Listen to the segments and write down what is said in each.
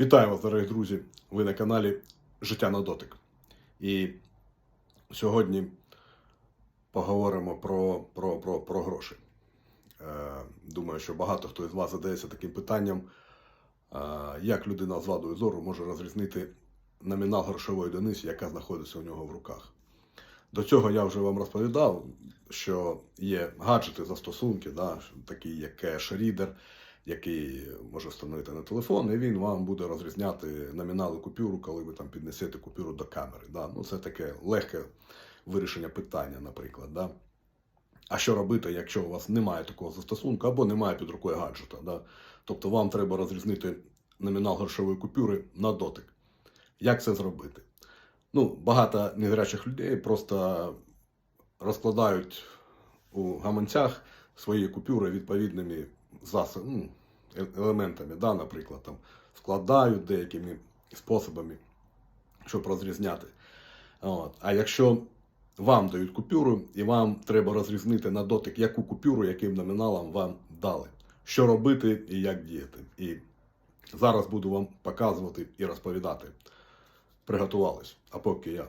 Вітаю вас, дорогі друзі! Ви на каналі Життя на дотик. І сьогодні поговоримо про, про, про, про гроші. Е, думаю, що багато хто із вас задається таким питанням, е, як людина з вадою зору може розрізнити номінал грошової одиниці, яка знаходиться у нього в руках. До цього я вже вам розповідав, що є гаджети, застосунки, да, такі як кеш-рідер, який може встановити на телефон, і він вам буде розрізняти номінали купюру, коли ви там піднесете купюру до камери. Да? Ну, це таке легке вирішення питання, наприклад. Да? А що робити, якщо у вас немає такого застосунку або немає під рукою гаджета? Да? Тобто вам треба розрізнити номінал грошової купюри на дотик. Як це зробити? Ну, багато незрячих людей просто розкладають у гаманцях свої купюри відповідними засоб, ну, е- елементами, да, наприклад, там, складають деякими способами, щоб розрізняти. От. А якщо вам дають купюру, і вам треба розрізнити на дотик, яку купюру, яким номіналом вам дали, що робити і як діяти. І зараз буду вам показувати і розповідати. Приготувались. А поки я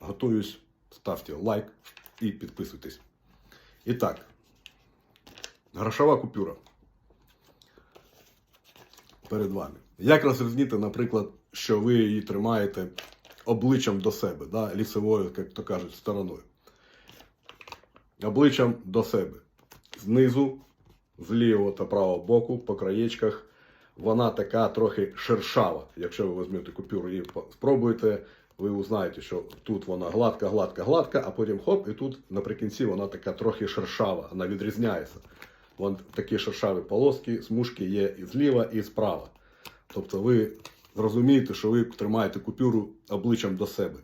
готуюсь, ставте лайк і підписуйтесь. І так, грошова купюра перед вами. Як розрізнити, наприклад, що ви її тримаєте обличчям до себе, да? лісовою, як то кажуть, стороною. Обличчям до себе. Знизу, з лівого та правого боку, по краєчках, вона така трохи шершава. Якщо ви візьмете купюру і спробуєте, ви узнаєте, що тут вона гладка, гладка, гладка, а потім хоп, і тут наприкінці вона така трохи шершава, вона відрізняється. Вон такі шершаві полоски, смужки є і зліва, і справа. Тобто ви зрозумієте, що ви тримаєте купюру обличчям до себе.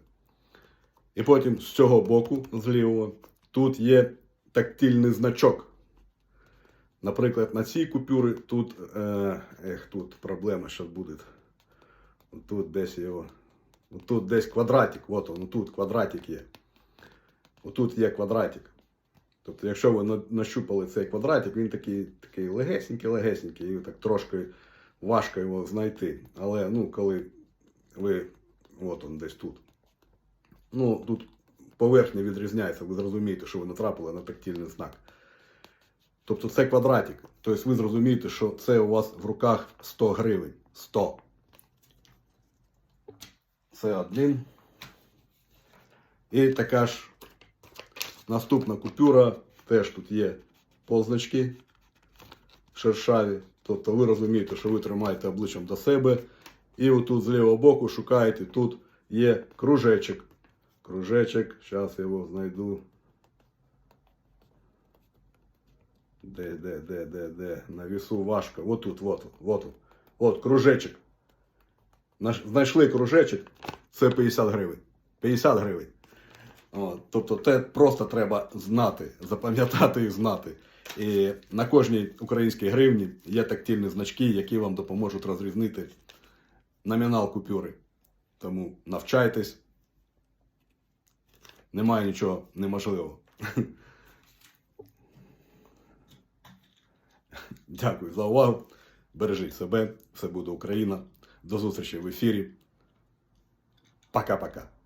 І потім з цього боку, з лівого, тут є тактильний значок. Наприклад, на цій купюрі тут, е, ех, тут проблема що буде. Тут десь його. Тут десь квадратик, от он, тут квадратик є. Отут є квадратик. Тобто, якщо ви нащупали цей квадратик, він такий, такий легесенький, легесенький, і так трошки важко його знайти. Але ну, коли ви, от он десь тут. Ну, тут поверхня відрізняється, ви зрозумієте, що ви натрапили на тактильний знак. Тобто це квадратик. Тобто ви зрозумієте, що це у вас в руках 100 гривень. 100. Це один. І така ж наступна купюра. Теж тут є позначки шершаві. Тобто ви розумієте, що ви тримаєте обличчям до себе. І отут з лівого боку шукаєте, тут є кружечок. Кружечок, зараз я його знайду. Де, де, де, де, де? На вісу важко. От тут, от, от, от, от кружечок. Знайшли кружечок, це 50 гривень. 50 гривень. От, тобто це просто треба знати, запам'ятати і знати. І на кожній українській гривні є тактильні значки, які вам допоможуть розрізнити номінал купюри. Тому навчайтесь. Немає нічого неможливого. Дякую за увагу. Бережіть себе, все буде Україна. До зустрічі в ефірі. Пока-пока.